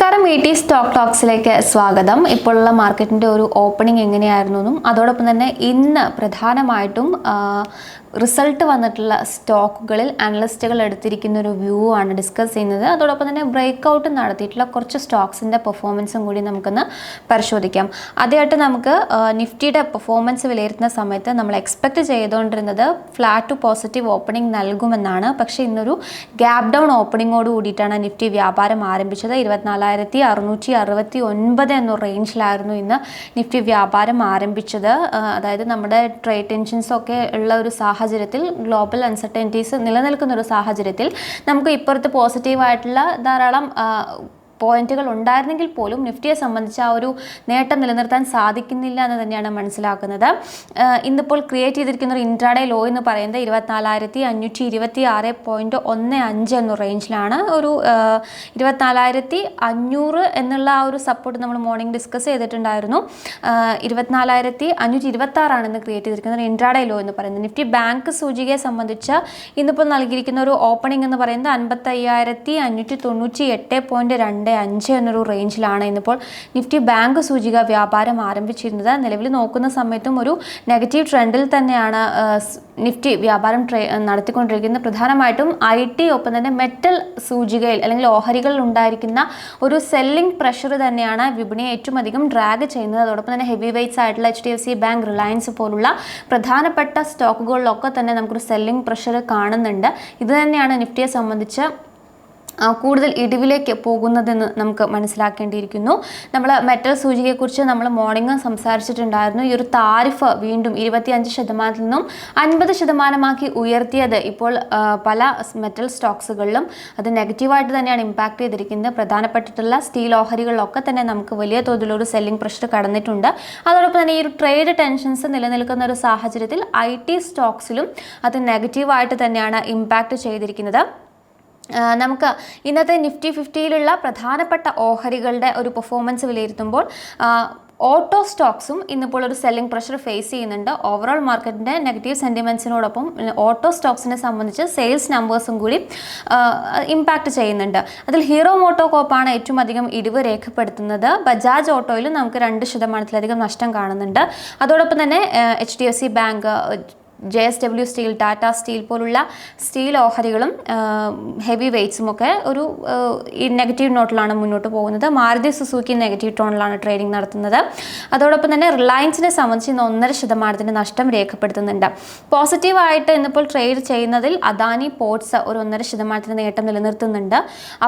നമസ്കാരം V T stock ടോക്സിലേക്ക് സ്വാഗതം. ഇപ്പോഴുള്ള മാർക്കറ്റിന്റെ ഒരു ഓപ്പണിംഗ് എങ്ങനെയായിരുന്നു എന്നും അതോടൊപ്പം തന്നെ ഇന്ന് പ്രധാനമായിട്ടും റിസൾട്ട് വന്നിട്ടുള്ള സ്റ്റോക്കുകളിൽ അനലിസ്റ്റുകൾ എടുത്തിരിക്കുന്ന ഒരു വ്യൂ ആണ് ഡിസ്കസ് ചെയ്യുന്നത്. അതോടൊപ്പം തന്നെ ബ്രേക്ക് ഔട്ട് നടത്തിയിട്ടുള്ള കുറച്ച് സ്റ്റോക്സിന്റെ പെർഫോമൻസും കൂടി നമുക്കൊന്ന് പരിശോധിക്കാം. ആദ്യമായിട്ട് നമുക്ക് നിഫ്റ്റിയുടെ പെർഫോമൻസ് വിലയിരുത്തുന്ന സമയത്ത് നമ്മൾ എക്സ്പെക്ട് ചെയ്തുകൊണ്ടിരുന്നത് ഫ്ലാറ്റ് ടു പോസിറ്റീവ് ഓപ്പണിംഗ് നൽകുമെന്നാണ്. പക്ഷേ ഇന്നൊരു ഗ്യാപ് ഡൗൺ ഓപ്പണിങ്ങോട് കൂടിയിട്ടാണ് നിഫ്റ്റി വ്യാപാരം ആരംഭിച്ചത്. ഇരുപത്തിനാലായിരത്തി അറുന്നൂറ്റി അറുപത്തി ഒൻപത് എന്ന റേഞ്ചിലായിരുന്നു ഇന്ന് നിഫ്റ്റി വ്യാപാരം ആരംഭിച്ചത്. അതായത് നമ്മുടെ ട്രേഡ് ടെൻഷൻസൊക്കെ ഉള്ള ഒരു സാഹചര്യത്തിൽ ഗ്ലോബൽ അൺസർട്ടനിറ്റീസ് നിലനിൽക്കുന്ന ഒരു സാഹചര്യത്തിൽ നമുക്ക് ഇപ്പുറത്ത് പോസിറ്റീവായിട്ടുള്ള ധാരാളം പോയിന്റുകൾ ഉണ്ടായിരുന്നെങ്കിൽ പോലും നിഫ്റ്റിയെ സംബന്ധിച്ച് ആ ഒരു നേട്ടം നിലനിർത്താൻ സാധിക്കുന്നില്ല എന്ന് തന്നെയാണ് മനസ്സിലാക്കുന്നത്. ഇന്നിപ്പോൾ ക്രിയേറ്റ് ചെയ്തിരിക്കുന്ന ഒരു ഇൻട്രാഡേ ലോ എന്ന് പറയുന്നത് ഇരുപത്തിനാലായിരത്തി അഞ്ഞൂറ്റി ഇരുപത്തി ആറ് പോയിന്റ് ഒന്ന് അഞ്ച് എന്ന റേഞ്ചിലാണ് ഒരു ഇരുപത്തിനാലായിരത്തി അഞ്ഞൂറ് എന്നുള്ള ആ ഒരു സപ്പോർട്ട് നമ്മൾ മോർണിംഗ് ഡിസ്കസ് ചെയ്തിട്ടുണ്ടായിരുന്നു. ഇരുപത്തിനാലായിരത്തി അഞ്ഞൂറ്റി ഇരുപത്തി ആറാണ് ഇന്ന് ക്രിയേറ്റ് ചെയ്തിരിക്കുന്നത് ഇൻട്രാഡേ ലോ എന്ന് പറയുന്നത്. നിഫ്റ്റി ബാങ്ക് സൂചികയെ സംബന്ധിച്ച് ഇന്നിപ്പോൾ നൽകിയിരിക്കുന്ന ഒരു ഓപ്പണിംഗ് എന്ന് പറയുന്നത് അൻപത്തയ്യായിരത്തി അഞ്ഞൂറ്റി തൊണ്ണൂറ്റി എട്ട് പോയിന്റ് രണ്ട് അഞ്ച് എന്നൊരു റേഞ്ചിലാണ് ഇന്നിപ്പോൾ നിഫ്റ്റി ബാങ്ക് സൂചിക വ്യാപാരം ആരംഭിച്ചിരുന്നത്. നിലവിൽ നോക്കുന്ന സമയത്തും ഒരു നെഗറ്റീവ് ട്രെൻഡിൽ തന്നെയാണ് നിഫ്റ്റി വ്യാപാരം ട്രേ നടത്തിക്കൊണ്ടിരിക്കുന്നത്. പ്രധാനമായിട്ടും ഐ ടി ഒപ്പം തന്നെ മെറ്റൽ സൂചികയിൽ അല്ലെങ്കിൽ ഓഹരികളിൽ ഉണ്ടായിരിക്കുന്ന ഒരു സെല്ലിംഗ് പ്രഷർ തന്നെയാണ് വിപണിയെ ഏറ്റവും അധികം ഡ്രാഗ് ചെയ്യുന്നത്. അതോടൊപ്പം തന്നെ ഹെവി വെയ്റ്റ്സ് ആയിട്ടുള്ള H D F C bank Reliance പോലുള്ള പ്രധാനപ്പെട്ട സ്റ്റോക്കുകളിലൊക്കെ തന്നെ നമുക്കൊരു സെല്ലിംഗ് പ്രഷർ കാണുന്നുണ്ട്. ഇത് തന്നെയാണ് നിഫ്റ്റിയെ സംബന്ധിച്ച് കൂടുതൽ ഇടിവിലേക്ക് പോകുന്നതെന്ന് നമുക്ക് മനസ്സിലാക്കേണ്ടിയിരിക്കുന്നു. നമ്മൾ മെറ്റൽ സൂചികയെക്കുറിച്ച് നമ്മൾ മോർണിംഗ് സംസാരിച്ചിട്ടുണ്ടായിരുന്നു. ഈ ഒരു താരിഫ് വീണ്ടും ഇരുപത്തിയഞ്ച് ശതമാനത്തിൽ നിന്നും അൻപത് ശതമാനമാക്കി ഉയർത്തിയത് ഇപ്പോൾ പല മെറ്റൽ സ്റ്റോക്സുകളിലും അത് നെഗറ്റീവായിട്ട് തന്നെയാണ് ഇമ്പാക്ട് ചെയ്തിരിക്കുന്നത്. പ്രധാനപ്പെട്ടിട്ടുള്ള സ്റ്റീൽ ഓഹരികളിലൊക്കെ തന്നെ നമുക്ക് വലിയ തോതിലൊരു സെല്ലിംഗ് പ്രഷർ കടന്നിട്ടുണ്ട്. അതോടൊപ്പം തന്നെ ഈ ഒരു ട്രേഡ് ടെൻഷൻസ് നിലനിൽക്കുന്ന ഒരു സാഹചര്യത്തിൽ ഐ ടി സ്റ്റോക്സിലും അത് നെഗറ്റീവായിട്ട് തന്നെയാണ് ഇമ്പാക്ട് ചെയ്തിരിക്കുന്നത്. നമുക്ക് ഇന്നത്തെ നിഫ്റ്റി ഫിഫ്റ്റിയിലുള്ള പ്രധാനപ്പെട്ട ഓഹരികളുടെ ഒരു പെർഫോമൻസ് വിലയിരുത്തുമ്പോൾ ഓട്ടോ സ്റ്റോക്സും ഇന്നിപ്പോൾ ഒരു സെല്ലിംഗ് പ്രഷർ ഫേസ് ചെയ്യുന്നുണ്ട്. ഓവറോൾ മാർക്കറ്റിന്റെ നെഗറ്റീവ് സെന്റിമെന്റ്സിനോടൊപ്പം ഓട്ടോ സ്റ്റോക്സിനെ സംബന്ധിച്ച് സെയിൽസ് നമ്പേഴ്സും കൂടി ഇമ്പാക്റ്റ് ചെയ്യുന്നുണ്ട്. അതിൽ ഹീറോ മോട്ടോ കോപ്പാണ് ഏറ്റവും അധികം ഇടിവ് രേഖപ്പെടുത്തുന്നത്. ബജാജ് ഓട്ടോയിലും നമുക്ക് രണ്ട് ശതമാനത്തിലധികം നഷ്ടം കാണുന്നുണ്ട്. അതോടൊപ്പം തന്നെ H D F C bank J S W steel Tata steel പോലുള്ള സ്റ്റീൽ ഓഹരികളും ഹെവി വെയ്റ്റ്സും ഒക്കെ ഒരു നെഗറ്റീവ് നോട്ടിലാണ് മുന്നോട്ട് പോകുന്നത്. മാരുതി സുസൂക്കി നെഗറ്റീവ് ടോണിലാണ് ട്രേഡിംഗ് നടത്തുന്നത്. അതോടൊപ്പം തന്നെ റിലയൻസിനെ സംബന്ധിച്ച് ഇന്ന് ഒന്നര ശതമാനത്തിന്റെ നഷ്ടം രേഖപ്പെടുത്തുന്നുണ്ട്. പോസിറ്റീവായിട്ട് ഇന്നിപ്പോൾ ട്രേഡ് ചെയ്യുന്നതിൽ അദാനി പോർട്സ് ഒരു ഒന്നര ശതമാനത്തിന് നേട്ടം നിലനിർത്തുന്നുണ്ട്.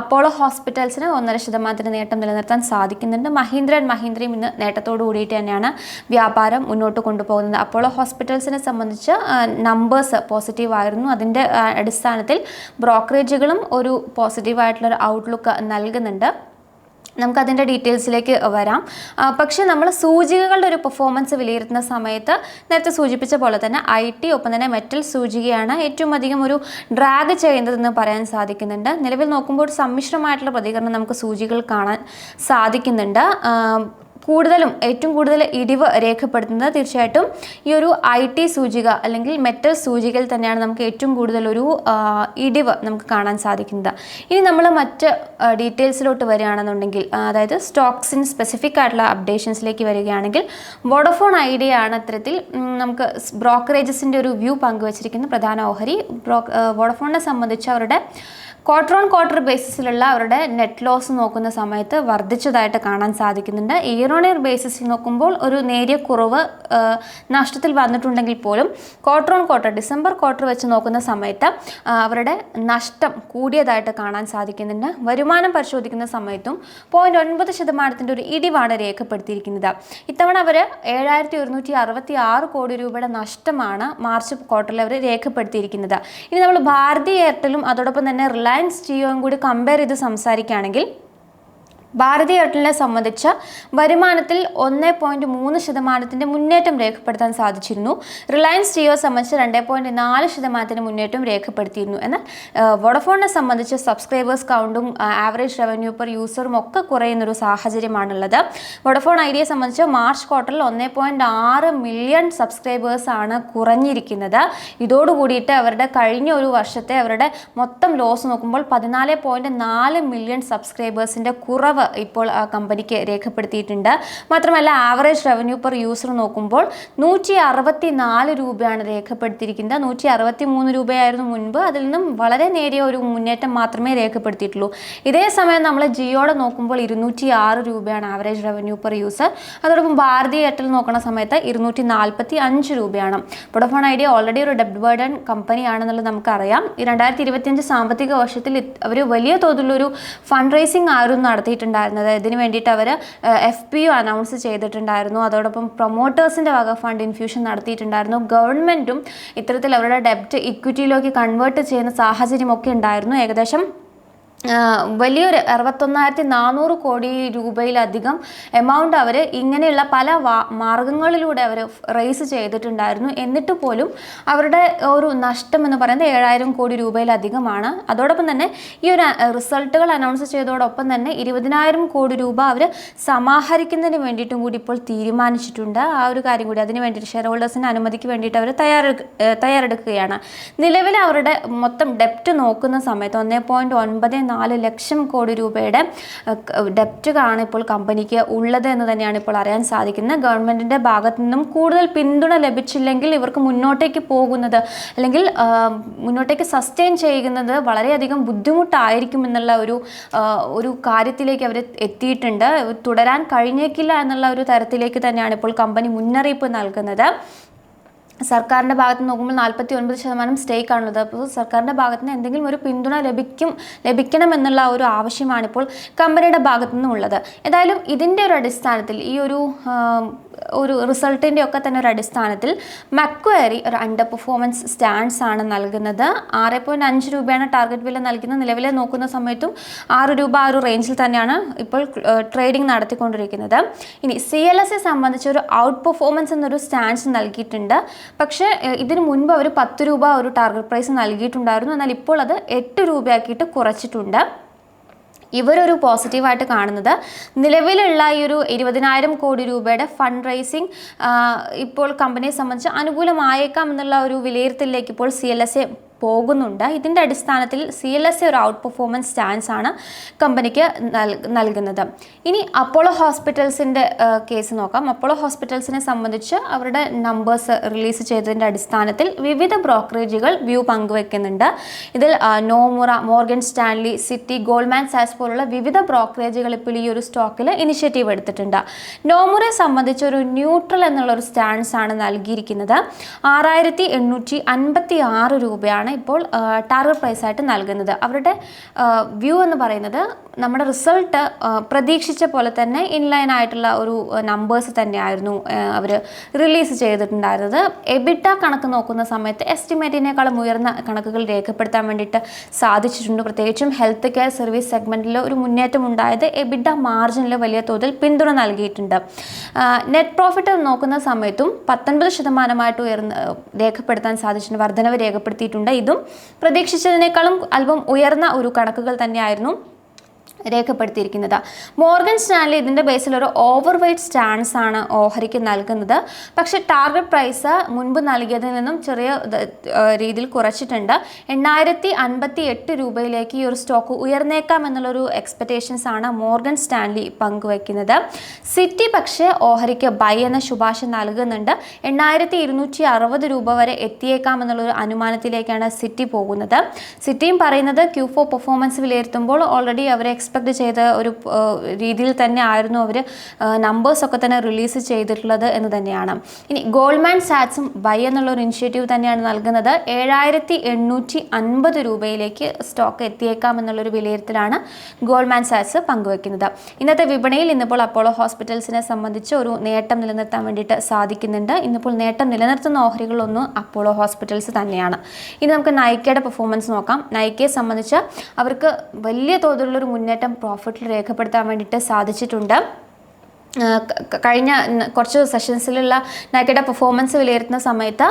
അപ്പോളോ ഹോസ്പിറ്റൽസിന് ഒന്നര ശതമാനത്തിന് നേട്ടം നിലനിർത്താൻ സാധിക്കുന്നുണ്ട്. മഹീന്ദ്ര ആൻഡ് മഹീന്ദ്രയും ഇന്ന് നേട്ടത്തോടു കൂടിയിട്ട് തന്നെയാണ് വ്യാപാരം മുന്നോട്ട് കൊണ്ടുപോകുന്നത്. അപ്പോളോ ഹോസ്പിറ്റൽസിനെ സംബന്ധിച്ച് നമ്പേഴ്സ് പോസിറ്റീവ് ആയിരുന്നു. അതിന്റെ അടിസ്ഥാനത്തിൽ ബ്രോക്കറേജുകളും ഒരു പോസിറ്റീവായിട്ടുള്ളൊരു ഔട്ട്ലുക്ക് നൽകുന്നുണ്ട്. നമുക്കതിന്റെ ഡീറ്റെയിൽസിലേക്ക് വരാം. പക്ഷേ നമ്മൾ സൂചികകളുടെ ഒരു പെർഫോമൻസ് വിലയിരുത്തുന്ന സമയത്ത് നേരത്തെ സൂചിപ്പിച്ച പോലെ തന്നെ ഐ ടി ഒപ്പം തന്നെ മെറ്റൽ സൂചികയാണ് ഏറ്റവും അധികം ഒരു ഡ്രാഗ് ചെയ്യുന്നതെന്ന് പറയാൻ സാധിക്കുന്നുണ്ട്. നിലവിൽ നോക്കുമ്പോൾ ഒരു സമ്മിശ്രമായിട്ടുള്ള പ്രതികരണം നമുക്ക് സൂചികൾ കാണാൻ സാധിക്കുന്നുണ്ട്. കൂടുതലും ഏറ്റവും കൂടുതൽ ഇടിവ് രേഖപ്പെടുത്തുന്നത് തീർച്ചയായിട്ടും ഈ ഒരു ഐ ടി സൂചിക അല്ലെങ്കിൽ മെറ്റൽ സൂചികയിൽ തന്നെയാണ് നമുക്ക് ഏറ്റവും കൂടുതൽ ഒരു ഇടിവ് നമുക്ക് കാണാൻ സാധിക്കുന്നത്. ഇനി നമ്മൾ മറ്റ് ഡീറ്റെയിൽസിലോട്ട് വരികയാണെന്നുണ്ടെങ്കിൽ അതായത് സ്റ്റോക്സിന് സ്പെസിഫിക് ആയിട്ടുള്ള അപ്ഡേഷൻസിലേക്ക് വരികയാണെങ്കിൽ വോഡഫോൺ ഐഡിയ ആണ് അത്തരത്തിൽ നമുക്ക് ബ്രോക്കറേജസിന്റെ ഒരു വ്യൂ പങ്കുവച്ചിരിക്കുന്ന പ്രധാന ഓഹരി. ബ്രോ വോഡഫോണിനെ സംബന്ധിച്ച് അവരുടെ ക്വാർട്ടർ ഓൺ ക്വാർട്ടർ ബേസിസിലുള്ള അവരുടെ നെറ്റ് ലോസ് നോക്കുന്ന സമയത്ത് വർദ്ധിച്ചതായിട്ട് കാണാൻ സാധിക്കുന്നുണ്ട്. ഇയർ ഓൺ ഇയർ ബേസിസിൽ നോക്കുമ്പോൾ ഒരു നേരിയ കുറവ് നഷ്ടത്തിൽ വന്നിട്ടുണ്ടെങ്കിൽ പോലും quarter on quarter December quarter വെച്ച് നോക്കുന്ന സമയത്ത് അവരുടെ നഷ്ടം കൂടിയതായിട്ട് കാണാൻ സാധിക്കുന്നുണ്ട്. വരുമാനം പരിശോധിക്കുന്ന സമയത്തും പോയിന്റ് ഒൻപത് ശതമാനത്തിന്റെ ഒരു ഇടിവാണ് രേഖപ്പെടുത്തിയിരിക്കുന്നത്. ഇത്തവണ അവർ ഏഴായിരത്തി ഒരുന്നൂറ്റി അറുപത്തി ആറ് കോടി രൂപയുടെ നഷ്ടമാണ് മാർച്ച് ക്വാർട്ടറിൽ അവർ രേഖപ്പെടുത്തിയിരിക്കുന്നത്. ഇനി നമ്മൾ ഭാരതി എയർടെലും അതോടൊപ്പം തന്നെ റിലയൻസ് ജിയോയും കൂടി കമ്പയർ ചെയ്ത് സംസാരിക്കുകയാണെങ്കിൽ ഭാരതി എയർടെലിനെ സംബന്ധിച്ച് വരുമാനത്തിൽ ഒന്ന് പോയിന്റ് മൂന്ന് ശതമാനത്തിന്റെ മുന്നേറ്റം രേഖപ്പെടുത്താൻ സാധിച്ചിരുന്നു. റിലയൻസ് ജിയോ സംബന്ധിച്ച് രണ്ട് പോയിന്റ് നാല് ശതമാനത്തിന് മുന്നേറ്റം രേഖപ്പെടുത്തിയിരുന്നു. എന്നാൽ വോഡഫോണിനെ സംബന്ധിച്ച് സബ്സ്ക്രൈബേഴ്സ് കൗണ്ടും ആവറേജ് റവന്യൂ പെർ യൂസറും ഒക്കെ കുറയുന്നൊരു സാഹചര്യമാണുള്ളത്. വോഡഫോൺ ഐഡിയയെ സംബന്ധിച്ച് മാർച്ച് ക്വാർട്ടറിൽ ഒന്ന് പോയിന്റ് ആറ് മില്യൺ സബ്സ്ക്രൈബേഴ്സ് ആണ് കുറഞ്ഞിരിക്കുന്നത്. ഇതോടുകൂടിയിട്ട് അവരുടെ കഴിഞ്ഞ ഒരു വർഷത്തെ അവരുടെ മൊത്തം ലോസ് നോക്കുമ്പോൾ പതിനാല് പോയിന്റ് നാല് മില്യൺ സബ്സ്ക്രൈബേഴ്സിന്റെ കുറവ് വർധനവ് ഇപ്പോൾ കമ്പനിക്ക് രേഖപ്പെടുത്തിയിട്ടുണ്ട്. മാത്രമല്ല ആവറേജ് റവന്യൂ പെർ യൂസർ നോക്കുമ്പോൾ നൂറ്റി അറുപത്തി നാല് രൂപയാണ് രേഖപ്പെടുത്തിയിരിക്കുന്നത്. നൂറ്റി അറുപത്തി മൂന്ന് രൂപയായിരുന്നു മുൻപ്. അതിൽ നിന്നും വളരെ നേരിയ ഒരു മുന്നേറ്റം മാത്രമേ രേഖപ്പെടുത്തിയിട്ടുള്ളൂ. ഇതേ സമയം നമ്മൾ ജിയോടെ നോക്കുമ്പോൾ ഇരുന്നൂറ്റി ആറ് രൂപയാണ് ആവറേജ് റവന്യൂ പെർ യൂസർ അതോടൊപ്പം ഭാരതി എയർടെൽ നോക്കുന്ന സമയത്ത് ഇരുന്നൂറ്റി നാൽപ്പത്തി അഞ്ച് രൂപയാണ് വോഡഫോൺ ഐഡിയ ഓൾറെഡി ഒരു ഡെബ്റ്റ് ബേർഡൻ കമ്പനിയാണെന്നുള്ളത് നമുക്കറിയാം. രണ്ടായിരത്തി ഇരുപത്തിയഞ്ച് സാമ്പത്തിക വർഷത്തിൽ അവർ വലിയ തോതിലൊരു ഫണ്ട് റേസിംഗ് ആയിരുന്നു നടത്തിയിട്ടുണ്ടായിരുന്നത് ഇതിന് വേണ്ടിയിട്ട് അവർ എഫ് പി യു അനൗൺസ് ചെയ്തിട്ടുണ്ടായിരുന്നു. അതോടൊപ്പം പ്രൊമോട്ടേഴ്സിന്റെ വക ഫണ്ട് ഇൻഫ്യൂഷൻ നടത്തിയിട്ടുണ്ടായിരുന്നു. ഗവൺമെന്റും ഇത്തരത്തിൽ അവരുടെ ഡെപ്റ്റ് ഇക്വിറ്റിയിലേക്ക് കൺവേർട്ട് ചെയ്യുന്ന സാഹചര്യമൊക്കെ ഉണ്ടായിരുന്നു. ഏകദേശം വലിയൊരു അറുപത്തൊന്നായിരത്തി നാനൂറ് കോടി രൂപയിലധികം എമൗണ്ട് അവർ ഇങ്ങനെയുള്ള പല മാർഗങ്ങളിലൂടെ അവർ റേസ് ചെയ്തിട്ടുണ്ടായിരുന്നു. എന്നിട്ട് പോലും അവരുടെ ഒരു നഷ്ടം എന്ന് പറയുന്നത് ഏഴായിരം കോടി രൂപയിലധികമാണ്. അതോടൊപ്പം തന്നെ ഈ ഒരു റിസൾട്ടുകൾ അനൗൺസ് ചെയ്തതോടൊപ്പം തന്നെ ഇരുപതിനായിരം കോടി രൂപ അവർ സമാഹരിക്കുന്നതിന് വേണ്ടിയിട്ടും കൂടി ഇപ്പോൾ തീരുമാനിച്ചിട്ടുണ്ട്. ആ ഒരു കാര്യം കൂടി അതിന് വേണ്ടിയിട്ട് ഷെയർ ഹോൾഡേഴ്സിന് അനുമതിക്ക് വേണ്ടിയിട്ട് അവർ തയ്യാറെടുക്ക തയ്യാറെടുക്കുകയാണ്. നിലവിൽ അവരുടെ മൊത്തം ഡെപ്റ്റ് നോക്കുന്ന സമയത്ത് ഒന്നേ പോയിന്റ് ഒൻപത് നാല് ലക്ഷം കോടി രൂപയുടെ ഡെപ്റ്റുകളാണ് ഇപ്പോൾ കമ്പനിക്ക് ഉള്ളത് എന്ന് തന്നെയാണ് ഇപ്പോൾ അറിയാൻ സാധിക്കുന്നത്. ഗവൺമെന്റിന്റെ ഭാഗത്തു നിന്നും കൂടുതൽ പിന്തുണ ലഭിച്ചില്ലെങ്കിൽ ഇവർക്ക് മുന്നോട്ടേക്ക് പോകുന്നത് അല്ലെങ്കിൽ മുന്നോട്ടേക്ക് സസ്റ്റെയിൻ ചെയ്യുന്നത് വളരെയധികം ബുദ്ധിമുട്ടായിരിക്കും എന്നുള്ള ഒരു ഒരു കാര്യത്തിലേക്ക് അവർ എത്തിയിട്ടുണ്ട്. തുടരാൻ കഴിഞ്ഞേക്കില്ല എന്നുള്ള ഒരു തരത്തിലേക്ക് തന്നെയാണ് ഇപ്പോൾ കമ്പനി മുന്നറിയിപ്പ് നൽകുന്നത്. സർക്കാരിന്റെ ഭാഗത്ത് നോക്കുമ്പോൾ നാൽപ്പത്തി ഒൻപത് ശതമാനം സ്റ്റേക്ക് ആണുള്ളത്. അപ്പോൾ സർക്കാരിന്റെ ഭാഗത്ത് നിന്ന് എന്തെങ്കിലും ഒരു പിന്തുണ ലഭിക്കും ലഭിക്കണമെന്നുള്ള ഒരു ആവശ്യമാണിപ്പോൾ കമ്പനിയുടെ ഭാഗത്തു നിന്നുള്ളത്. ഏതായാലും ഇതിന്റെ ഒരു അടിസ്ഥാനത്തിൽ ഈ ഒരു ഒരു റിസൾട്ടിന്റെ ഒക്കെ തന്നെ ഒരു അടിസ്ഥാനത്തിൽ മക്വയറി ഒരു അണ്ടർ പെർഫോമൻസ് സ്റ്റാൻഡ്സ് ആണ് നൽകുന്നത്. ആറ് പോയിന്റ് അഞ്ച് രൂപയാണ് ടാർഗറ്റ് വില നൽകുന്നത്. നിലവിലെ നോക്കുന്ന സമയത്തും ആറ് രൂപ ആ ഒരു റേഞ്ചിൽ തന്നെയാണ് ഇപ്പോൾ ട്രേഡിംഗ് നടത്തിക്കൊണ്ടിരിക്കുന്നത്. ഇനി സി എൽ എസ് എ സംബന്ധിച്ച് ഒരു ഔട്ട് പെർഫോമൻസ് എന്നൊരു സ്റ്റാൻഡ്സ് നൽകിയിട്ടുണ്ട്. പക്ഷേ ഇതിന് മുൻപ് അവർ പത്ത് രൂപ ഒരു ടാർഗറ്റ് പ്രൈസ് നൽകിയിട്ടുണ്ടായിരുന്നു. എന്നാൽ ഇപ്പോൾ അത് എട്ട് രൂപയാക്കിയിട്ട് കുറച്ചിട്ടുണ്ട്. ഇവരൊരു പോസിറ്റീവായിട്ട് കാണുന്നത്. നിലവിലുള്ള ഈ ഒരു ഇരുപതിനായിരം കോടി രൂപയുടെ ഫണ്ട് റൈസിങ് ഇപ്പോൾ കമ്പനിയെ സംബന്ധിച്ച് അനുകൂലമായേക്കാം എന്നുള്ള ഒരു വിലയിരുത്തലിലേക്ക് ഇപ്പോൾ സി എൽ എസ് എ പോകുന്നുണ്ട്. ഇതിന്റെ അടിസ്ഥാനത്തിൽ സി എൽ എസ് ഒരു ഔട്ട് പെർഫോമൻസ് സ്റ്റാൻസ് ആണ് കമ്പനിക്ക് നൽ- നൽകുന്നത്. ഇനി അപ്പോളോ ഹോസ്പിറ്റൽസിന്റെ കേസ് നോക്കാം. അപ്പോളോ ഹോസ്പിറ്റൽസിനെ സംബന്ധിച്ച് അവരുടെ നമ്പേഴ്സ് റിലീസ് ചെയ്തതിന്റെ അടിസ്ഥാനത്തിൽ വിവിധ ബ്രോക്കറേജുകൾ വ്യൂ പങ്കുവെക്കുന്നുണ്ട്. ഇതിൽ Nomura Morgan Stanley Citi Goldman Sachs പോലുള്ള വിവിധ ബ്രോക്കറേജുകൾ ഇപ്പോൾ ഈ ഒരു സ്റ്റോക്കിൽ ഇനിഷ്യേറ്റീവ് എടുത്തിട്ടുണ്ട്. നോമുറയെ സംബന്ധിച്ച് ഒരു ന്യൂട്രൽ എന്നുള്ള ഒരു സ്റ്റാൻസ് ആണ് നൽകിയിരിക്കുന്നത്. ആറായിരത്തി എണ്ണൂറ്റി അൻപത്തി ആറ് രൂപയാണ് ഇപ്പോൾ ടാർഗറ്റ് പ്രൈസ് ആയിട്ട് നൽകുന്നത്. അവരുടെ വ്യൂ എന്ന് പറയുന്നത് നമ്മുടെ റിസൾട്ട് പ്രതീക്ഷിച്ച പോലെ തന്നെ ഇൻലൈൻ ആയിട്ടുള്ള ഒരു നമ്പേഴ്സ് തന്നെയായിരുന്നു അവർ റിലീസ് ചെയ്തിട്ടുണ്ടായിരുന്നത്. എബിട്ട കണക്ക് നോക്കുന്ന സമയത്ത് എസ്റ്റിമേറ്റിനേക്കാളും ഉയർന്ന കണക്കുകൾ രേഖപ്പെടുത്താൻ വേണ്ടിയിട്ട് സാധിച്ചിട്ടുണ്ട്. പ്രത്യേകിച്ചും ഹെൽത്ത് കെയർ സർവീസ് സെഗ്മെന്റിൽ ഒരു മുന്നേറ്റം ഉണ്ടായത് എബിഡ മാർജിനിൽ വലിയ തോതിൽ പിന്തുണ നൽകിയിട്ടുണ്ട്. നെറ്റ് പ്രോഫിറ്റ് നോക്കുന്ന സമയത്തും പത്തൊൻപത് ശതമാനമായിട്ട് ഉയർന്ന് രേഖപ്പെടുത്താൻ സാധിച്ചിട്ടുണ്ട് വർധനവ് രേഖപ്പെടുത്തിയിട്ടുണ്ട്. ഇതും പ്രതീക്ഷിച്ചതിനേക്കാളും അല്പം ഉയർന്ന ഒരു കണക്കുകൾ തന്നെയായിരുന്നു. രേഖപ്പെടുത്തിയിരിക്കുന്നത്. മോർഗൻ സ്റ്റാൻലി ഇതിന്റെ ബേസിൽ ഒരു ഓവർ വെയ്റ്റ് സ്റ്റാൻസ് ആണ് ഓഹരിക്ക് നൽകുന്നത്. പക്ഷേ ടാർഗറ്റ് പ്രൈസ് മുൻപ് നൽകിയതിൽ നിന്നും ചെറിയ രീതിയിൽ കുറച്ചിട്ടുണ്ട്. എണ്ണായിരത്തി അൻപത്തി എട്ട് രൂപയിലേക്ക് ഈ ഒരു സ്റ്റോക്ക് ഉയർന്നേക്കാം എന്നുള്ളൊരു എക്സ്പെക്റ്റേഷൻസ് ആണ് മോർഗൻ സ്റ്റാൻലി പങ്കുവയ്ക്കുന്നത് സിറ്റി പക്ഷേ ഓഹരിക്ക് ബൈ എന്ന ശുപാർശ നൽകുന്നുണ്ട്. എണ്ണായിരത്തി ഇരുന്നൂറ്റി അറുപത് രൂപ വരെ എത്തിയേക്കാം എന്നുള്ളൊരു അനുമാനത്തിലേക്കാണ് സിറ്റി പോകുന്നത്. സിറ്റിയും പറയുന്നത് ക്യൂ ഫോർ പെർഫോമൻസ് വിലയിരുത്തുമ്പോൾ ഓൾറെഡി അവർ എക്സ്പെക്ട് ചെയ്ത ഒരു രീതിയിൽ തന്നെ ആയിരുന്നു അവർ നമ്പേഴ്സൊക്കെ തന്നെ റിലീസ് ചെയ്തിട്ടുള്ളത് എന്ന് തന്നെയാണ്. ഇനി ഗോൾഡ്മാൻ സാറ്റ്സും ബൈ എന്നുള്ള ഒരു ഇനിഷ്യേറ്റീവ് തന്നെയാണ് നൽകുന്നത്. ഏഴായിരത്തി എണ്ണൂറ്റി അൻപത് രൂപയിലേക്ക് സ്റ്റോക്ക് എത്തിയേക്കാം എന്നുള്ളൊരു വിലയിരുത്തലാണ് ഗോൾഡ്മാൻ സാറ്റ്സ് പങ്കുവെക്കുന്നത്. ഇന്നത്തെ വിപണിയിൽ ഇന്നിപ്പോൾ അപ്പോളോ ഹോസ്പിറ്റൽസിനെ സംബന്ധിച്ച് ഒരു നേട്ടം നിലനിർത്താൻ വേണ്ടിയിട്ട് സാധിക്കുന്നുണ്ട്. ഇന്നിപ്പോൾ നേട്ടം നിലനിർത്തുന്ന ഓഹരികളൊന്നും അപ്പോളോ ഹോസ്പിറ്റൽസ് തന്നെയാണ്. ഇനി നമുക്ക് നൈക്കയുടെ പെർഫോമൻസ് നോക്കാം. നൈക്കയെ സംബന്ധിച്ച് അവർക്ക് വലിയ തോതിലുള്ളൊരു മുന്നേറ്റം പ്രോഫിറ്റിൽ രേഖപ്പെടുത്താൻ വേണ്ടിയിട്ട് സാധിച്ചിട്ടുണ്ട്. കഴിഞ്ഞ കുറച്ച് സെഷൻസിലുള്ള നൈക്കയുടെ പെർഫോമൻസ് വിലയിരുത്തുന്ന സമയത്ത്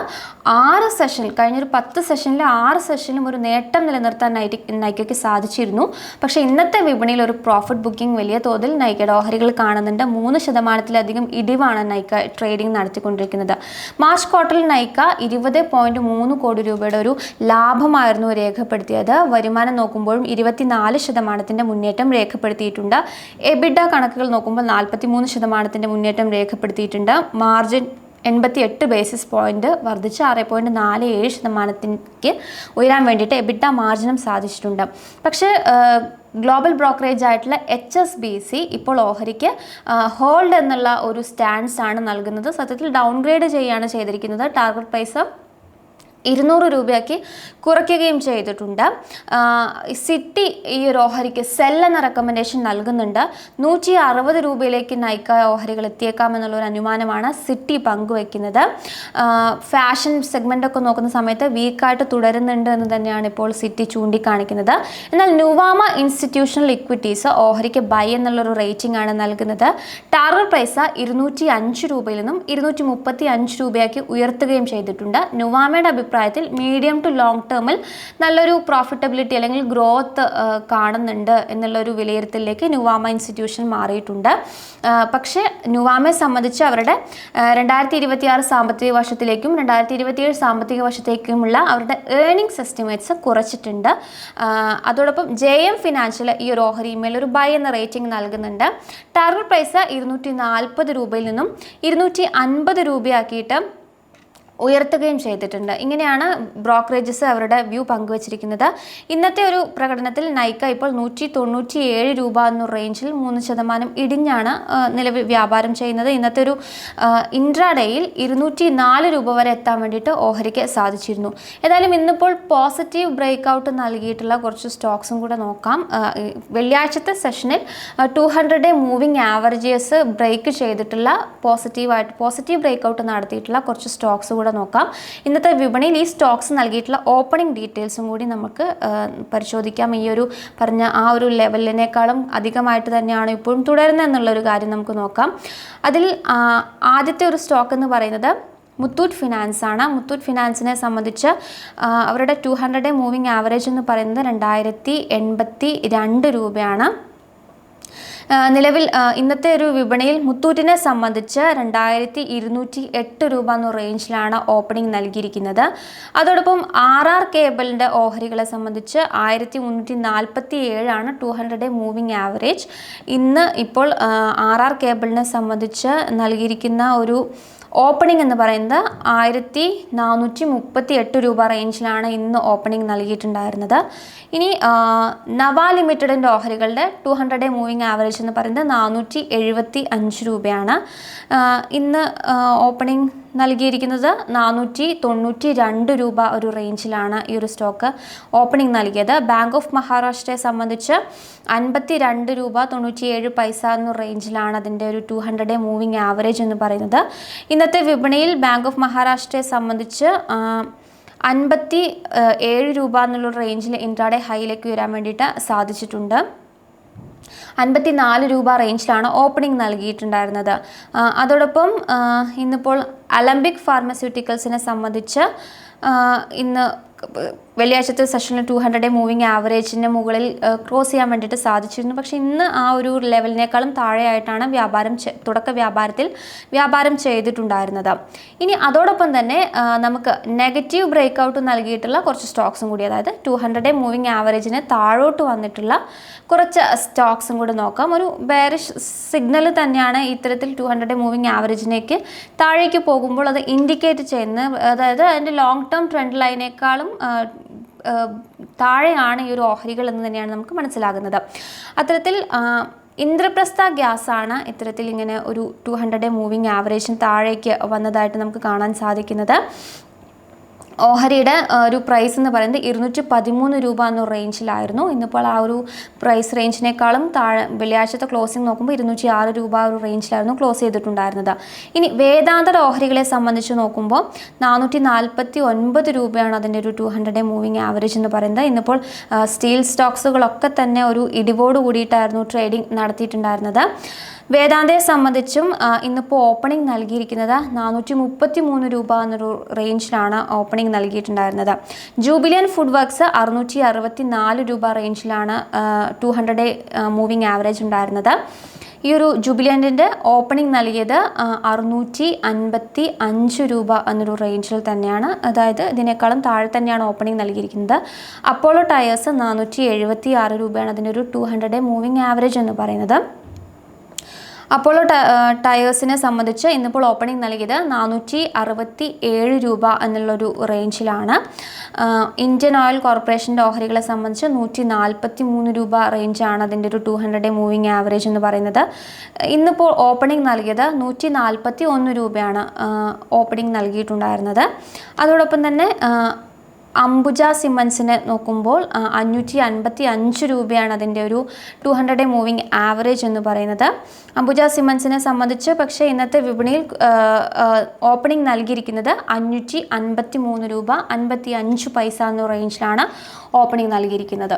ആറ് സെഷൻ കഴിഞ്ഞൊരു പത്ത് സെഷനിൽ ആറ് സെഷനിലും ഒരു നേട്ടം നിലനിർത്താൻ നൈറ്റി നൈക്കയ്ക്ക് സാധിച്ചിരുന്നു. പക്ഷേ ഇന്നത്തെ വിപണിയിൽ ഒരു പ്രോഫിറ്റ് ബുക്കിംഗ് വലിയ തോതിൽ നൈക്കയുടെ ഓഹരികൾ കാണുന്നുണ്ട്. മൂന്ന് ശതമാനത്തിലധികം ഇടിവാണ് നൈക്ക ട്രേഡിംഗ് നടത്തിക്കൊണ്ടിരിക്കുന്നത്. മാർച്ച് ക്വാർട്ടറിൽ നൈക്ക ഇരുപത് പോയിന്റ് മൂന്ന് കോടി രൂപയുടെ ഒരു ലാഭമായിരുന്നു രേഖപ്പെടുത്തിയത്. വരുമാനം നോക്കുമ്പോഴും ഇരുപത്തിനാല് ശതമാനത്തിന്റെ മുന്നേറ്റം രേഖപ്പെടുത്തിയിട്ടുണ്ട്. എബിഡ കണക്കുകൾ നോക്കുമ്പോൾ നാൽപ്പത്തി മൂന്ന് ശതമാനത്തിന്റെ മുന്നേറ്റം രേഖപ്പെടുത്തിയിട്ടുണ്ട്. മാർജിൻ എൺപത്തി എട്ട് ബേസിസ് പോയിന്റ് വർദ്ധിച്ച് ആറ് പോയിന്റ് നാല് ഏഴ് ശതമാനത്തിലേക്ക് ഉയരാൻ വേണ്ടിയിട്ട് എബിഡ മാർജിനും സാധിച്ചിട്ടുണ്ട്. പക്ഷേ ഗ്ലോബൽ ബ്രോക്കറേജ് ആയിട്ടുള്ള എച്ച് എസ് ബി സി ഇപ്പോൾ ഓഹരിക്ക് ഹോൾഡ് എന്നുള്ള ഒരു സ്റ്റാൻഡ്സ് ആണ് നൽകുന്നത്. സത്യത്തിൽ ഡൗൺഗ്രേഡ് ചെയ്യുകയാണ് ചെയ്തിരിക്കുന്നത്. ടാർഗറ്റ് പ്രൈസ് ഇരുന്നൂറ് രൂപയാക്കി കുറയ്ക്കുകയും ചെയ്തിട്ടുണ്ട്. സിറ്റി ഈ ഒരു ഓഹരിക്ക് സെൽ എന്ന റെക്കമെൻഡേഷൻ നൽകുന്നുണ്ട്. നൂറ്റി അറുപത് രൂപയിലേക്ക് നൈക്ക ഓഹരികൾ എത്തിയേക്കാമെന്നുള്ള ഒരു അനുമാനമാണ് സിറ്റി പങ്കുവെക്കുന്നത്. ഫാഷൻ സെഗ്മെന്റ് ഒക്കെ നോക്കുന്ന സമയത്ത് വീക്കായിട്ട് തുടരുന്നുണ്ട് എന്ന് തന്നെയാണ് ഇപ്പോൾ സിറ്റി ചൂണ്ടിക്കാണിക്കുന്നത്. എന്നാൽ നുവാമ ഇൻസ്റ്റിറ്റ്യൂഷണൽ ഇക്വിറ്റീസ് ഓഹരിക്ക് ബൈ എന്നുള്ളൊരു റേറ്റിംഗ് ആണ് നൽകുന്നത്. ടാർഗറ്റ് പ്രൈസ് ഇരുന്നൂറ്റി അഞ്ച് രൂപയിൽ നിന്നും ഇരുന്നൂറ്റി മുപ്പത്തി അഞ്ച് രൂപയാക്കി ഉയർത്തുകയും ചെയ്തിട്ടുണ്ട്. നുവാമയുടെ അഭിപ്രായത്തിൽ മീഡിയം ടു ലോങ് ടേമിൽ നല്ലൊരു പ്രോഫിറ്റബിലിറ്റി അല്ലെങ്കിൽ ഗ്രോത്ത് കാണുന്നുണ്ട് എന്നുള്ളൊരു വിലയിരുത്തലിലേക്ക് നുവാമ ഇൻസ്റ്റിറ്റ്യൂഷൻ മാറിയിട്ടുണ്ട്. പക്ഷേ നുവാമയെ സംബന്ധിച്ച് അവരുടെ രണ്ടായിരത്തി ഇരുപത്തി ആറ് സാമ്പത്തിക വർഷത്തിലേക്കും രണ്ടായിരത്തി ഇരുപത്തിയേഴ് സാമ്പത്തിക വർഷത്തേക്കുമുള്ള അവരുടെ ഏർണിങ്സ് എസ്റ്റിമേറ്റ്സ് കുറച്ചിട്ടുണ്ട്. അതോടൊപ്പം ജെ എം ഫിനാൻഷ്യൽ ഈ ഒരു ഓഹരിമേൽ ഒരു ബൈ എന്ന റേറ്റിംഗ് നൽകുന്നുണ്ട്. ടാർഗറ്റ് പ്രൈസ് ഇരുന്നൂറ്റി നാൽപ്പത് രൂപയിൽ നിന്നും ഇരുന്നൂറ്റി അൻപത് രൂപയാക്കിയിട്ട് ഉയർത്തുകയും ചെയ്തിട്ടുണ്ട്. ഇങ്ങനെയാണ് ബ്രോക്കറേജസ് അവരുടെ വ്യൂ പങ്കുവച്ചിരിക്കുന്നത്. ഇന്നത്തെ ഒരു പ്രകടനത്തിൽ നൈക്ക ഇപ്പോൾ നൂറ്റി തൊണ്ണൂറ്റി ഏഴ് രൂപ എന്ന റേഞ്ചിൽ മൂന്ന് ശതമാനം ഇടിഞ്ഞാണ് നിലവിൽ വ്യാപാരം ചെയ്യുന്നത്. ഇന്നത്തെ ഒരു ഇൻട്രാഡേയിൽ ഇരുന്നൂറ്റി നാല് രൂപ വരെ എത്താൻ വേണ്ടിയിട്ട് ഓഹരിക്ക് സാധിച്ചിരുന്നു. ഏതായാലും ഇന്നിപ്പോൾ പോസിറ്റീവ് ബ്രേക്ക് ഔട്ട് നൽകിയിട്ടുള്ള കുറച്ച് സ്റ്റോക്സും കൂടെ നോക്കാം. വെള്ളിയാഴ്ചത്തെ സെഷനിൽ two hundred day moving averages break ചെയ്തിട്ടുള്ള പോസിറ്റീവായിട്ട് പോസിറ്റീവ് ബ്രേക്ക് ഔട്ട് നടത്തിയിട്ടുള്ള കുറച്ച് സ്റ്റോക്സ് കൂടെ നോക്കാം. ഇന്നത്തെ വിപണിയിൽ ഈ സ്റ്റോക്സ് നൽകിയിട്ടുള്ള ഓപ്പണിംഗ് ഡീറ്റെയിൽസും കൂടി നമുക്ക് പരിശോധിക്കാം. ഈ ഒരു പറഞ്ഞ ആ ഒരു ലെവലിനേക്കാളും അധികമായിട്ട് തന്നെയാണ് ഇപ്പോഴും തുടരുന്നത് എന്നുള്ളൊരു കാര്യം നമുക്ക് നോക്കാം. അതിൽ ആദ്യത്തെ ഒരു സ്റ്റോക്ക് എന്ന് പറയുന്നത് മുത്തൂറ്റ് ഫിനാൻസ് ആണ്. മുത്തൂറ്റ് ഫിനാൻസിനെ സംബന്ധിച്ച് അവരുടെ ടു ഹൺഡ്രഡ് മൂവിങ് ആവറേജ് എന്ന് പറയുന്നത് രണ്ടായിരത്തി എൺപത്തി രണ്ട് രൂപയാണ്. നിലവിൽ ഇന്നത്തെ ഒരു വിപണിയിൽ മുത്തൂറ്റിനെ സംബന്ധിച്ച് രണ്ടായിരത്തി ഇരുന്നൂറ്റി എട്ട് രൂപ എന്ന റേഞ്ചിലാണ് ഓപ്പണിംഗ് നൽകിയിരിക്കുന്നത്. അതോടൊപ്പം ആർ ആർ കേബിളിന്റെ ഓഹരികളെ സംബന്ധിച്ച് ആയിരത്തി മുന്നൂറ്റി നാൽപ്പത്തി ഏഴാണ് ടു ഹൺഡ്രഡ് മൂവിങ് ആവറേജ്. ഇന്ന് ഇപ്പോൾ ആർ ആർ കേബിളിനെ സംബന്ധിച്ച് നൽകിയിരിക്കുന്ന ഒരു ഓപ്പണിംഗ് എന്ന് പറയുന്നത് ആയിരത്തി നാനൂറ്റി മുപ്പത്തി എട്ട് രൂപ റേഞ്ചിലാണ് ഇന്ന് ഓപ്പണിംഗ് നൽകിയിട്ടുണ്ടായിരുന്നത്. ഇനി നവ ലിമിറ്റഡിന്റെ ഓഹരികളുടെ ടു ഹൺഡ്രഡ് മൂവിങ് ആവറേജ് എന്ന് പറയുന്നത് നാനൂറ്റി എഴുപത്തി അഞ്ച് രൂപയാണ് ഇന്ന് ഓപ്പണിംഗ് നൽകിയിരിക്കുന്നത് നാനൂറ്റി തൊണ്ണൂറ്റി രണ്ട് രൂപ ഒരു റേഞ്ചിലാണ് ഈ ഒരു സ്റ്റോക്ക് ഓപ്പണിംഗ് നൽകിയത്. ബാങ്ക് ഓഫ് മഹാരാഷ്ട്രയെ സംബന്ധിച്ച് അൻപത്തി രണ്ട് രൂപ തൊണ്ണൂറ്റിയേഴ് പൈസ എന്ന റേഞ്ചിലാണ് അതിന്റെ ഒരു ടു ഹൺഡ്രഡ് മൂവിങ് ആവറേജ് എന്ന് പറയുന്നത്. ഇന്നത്തെ വിപണിയിൽ ബാങ്ക് ഓഫ് മഹാരാഷ്ട്രയെ സംബന്ധിച്ച് അൻപത്തി ഏഴ് രൂപ എന്നുള്ള റേഞ്ചിൽ ഇൻട്രാഡേ ഹൈയിലേക്ക് വരാൻ വേണ്ടിയിട്ട് സാധിച്ചിട്ടുണ്ട്. അൻപത്തി നാല് രൂപ റേഞ്ചിലാണ് ഓപ്പണിംഗ് നൽകിയിട്ടുണ്ടായിരുന്നത്. അതോടൊപ്പം ഇന്നിപ്പോൾ അലംബിക് ഫാർമസ്യൂട്ടിക്കൽസിനെ സംബന്ധിച്ച് ഇന്ന് വെള്ളിയാഴ്ചത്തെ സെഷനിൽ ടു ഹൺഡ്രഡ് മൂവിങ് ആവറേജിന് മുകളിൽ ക്രോസ് ചെയ്യാൻ വേണ്ടിയിട്ട് സാധിച്ചിരുന്നു. പക്ഷേ ഇന്ന് ആ ഒരു ലെവലിനേക്കാളും താഴെയായിട്ടാണ് വ്യാപാരം തുടക്ക വ്യാപാരത്തിൽ വ്യാപാരം ചെയ്തിട്ടുണ്ടായിരുന്നത്. ഇനി അതോടൊപ്പം തന്നെ നമുക്ക് നെഗറ്റീവ് ബ്രേക്ക് ഔട്ട് നൽകിയിട്ടുള്ള കുറച്ച് സ്റ്റോക്സും കൂടി അതായത് ടു ഹൺഡ്രഡ് മൂവിങ് ആവറേജിന് താഴോട്ട് വന്നിട്ടുള്ള കുറച്ച് സ്റ്റോക്സും കൂടി നോക്കാം. ഒരു ബെയറിഷ് സിഗ്നൽ തന്നെയാണ് ഇത്തരത്തിൽ ടു ഹൺഡ്രഡ് മൂവിങ് ആവറേജിനേക്ക് താഴേക്ക് പോകുമ്പോൾ അത് ഇൻഡിക്കേറ്റ് ചെയ്യുന്ന അതായത് അതിന്റെ ലോങ് ടേം ട്രെൻഡ് ലൈനേക്കാളും താഴെയാണ് ഈ ഒരു ഓഹരികൾ എന്ന് തന്നെയാണ് നമുക്ക് മനസ്സിലാകുന്നത്. അത്തരത്തിൽ ഇന്ദ്രപ്രസ്ഥ ഗ്യാസ് ആണ് ഇത്തരത്തിൽ ഇങ്ങനെ ഒരു ടു ഹൺഡ്രഡ് മൂവിങ് ആവറേജിന് താഴേക്ക് വന്നതായിട്ട് നമുക്ക് കാണാൻ സാധിക്കുന്നത്. ഓഹരിയുടെ ഒരു പ്രൈസ് എന്ന് പറയുന്നത് ഇരുന്നൂറ്റി പതിമൂന്ന് രൂപ എന്ന റേഞ്ചിലായിരുന്നു ഇന്നിപ്പോൾ ആ ഒരു പ്രൈസ് റേഞ്ചിനേക്കാളും താഴെ വെള്ളിയാഴ്ചത്തെ ക്ലോസിംഗ് നോക്കുമ്പോൾ ഇരുന്നൂറ്റി ആറ് രൂപ ഒരു റേഞ്ചിലായിരുന്നു ക്ലോസ് ചെയ്തിട്ടുണ്ടായിരുന്നത്. ഇനി വേദാന്തര ഓഹരികളെ സംബന്ധിച്ച് നോക്കുമ്പോൾ നാനൂറ്റി നാൽപ്പത്തി ഒൻപത് രൂപയാണ് അതിന്റെ ഒരു ടു ഹൺഡ്രഡ് മൂവിങ് ആവറേജ് എന്ന് പറയുന്നത്. ഇന്നിപ്പോൾ സ്റ്റീൽ സ്റ്റോക്സുകളൊക്കെ തന്നെ ഒരു ഇടിവോട് കൂടിയിട്ടായിരുന്നു ട്രേഡിംഗ് നടത്തിയിട്ടുണ്ടായിരുന്നത്. വേദാന്തയെ സംബന്ധിച്ചും ഇന്നിപ്പോൾ ഓപ്പണിംഗ് നൽകിയിരിക്കുന്നത് നാനൂറ്റി മുപ്പത്തി മൂന്ന് രൂപ എന്നൊരു റേഞ്ചിലാണ് ഓപ്പണിംഗ് നൽകിയിട്ടുണ്ടായിരുന്നത്. ജൂബിലിയൻ ഫുഡ് വർക്ക്സ് അറുന്നൂറ്റി അറുപത്തി നാല് രൂപ റേഞ്ചിലാണ് ടു ഹൺഡ്രഡ് മൂവിങ് ആവറേജ് ഉണ്ടായിരുന്നത്. ഈ ഒരു ജൂബിലിയന്റിന്റെ ഓപ്പണിംഗ് നൽകിയത് അറുന്നൂറ്റി അൻപത്തി അഞ്ച് രൂപ എന്നൊരു റേഞ്ചിൽ തന്നെയാണ്. അതായത് ഇതിനേക്കാളും താഴെ തന്നെയാണ് ഓപ്പണിംഗ് നൽകിയിരിക്കുന്നത്. അപ്പോളോ ടയേഴ്സ് നാനൂറ്റി എഴുപത്തി ആറ് രൂപയാണ് അതിന്റെ ഒരു ടു ഹൺഡ്രഡ് മൂവിങ് ആവറേജ് എന്ന് പറയുന്നത്. അപ്പോളോ ടയേഴ്സിനെ സംബന്ധിച്ച് ഇന്നിപ്പോൾ ഓപ്പണിംഗ് നൽകിയത് നാനൂറ്റി അറുപത്തി ഏഴ് രൂപ എന്നുള്ളൊരു റേഞ്ചിലാണ്. ഇന്ത്യൻ ഓയിൽ കോർപ്പറേഷന്റെ ഓഹരികളെ സംബന്ധിച്ച് നൂറ്റി നാൽപ്പത്തി മൂന്ന് രൂപ റേഞ്ചാണ് അതിന്റെ ഒരു two hundred day moving average എന്ന് പറയുന്നത്. ഇന്നിപ്പോൾ ഓപ്പണിംഗ് നൽകിയത് നൂറ്റി നാൽപ്പത്തി ഒന്ന് രൂപയാണ് ഓപ്പണിംഗ് നൽകിയിട്ടുണ്ടായിരുന്നത്. അതോടൊപ്പം തന്നെ അംബുജ സിമൻസിനെ നോക്കുമ്പോൾ അഞ്ഞൂറ്റി അൻപത്തി അഞ്ച് രൂപയാണ് അതിന്റെ ഒരു ടു ഹൺഡ്രഡ് മൂവിങ് ആവറേജ് എന്ന് പറയുന്നത്. അംബുജ സിമൻസിനെ സംബന്ധിച്ച് പക്ഷേ ഇന്നത്തെ വിപണിയിൽ ഓപ്പണിംഗ് നൽകിയിരിക്കുന്നത് അഞ്ഞൂറ്റി അൻപത്തി മൂന്ന് രൂപ അൻപത്തി അഞ്ച് പൈസ എന്ന റേഞ്ചിലാണ് ഓപ്പണിംഗ് നൽകിയിരിക്കുന്നത്.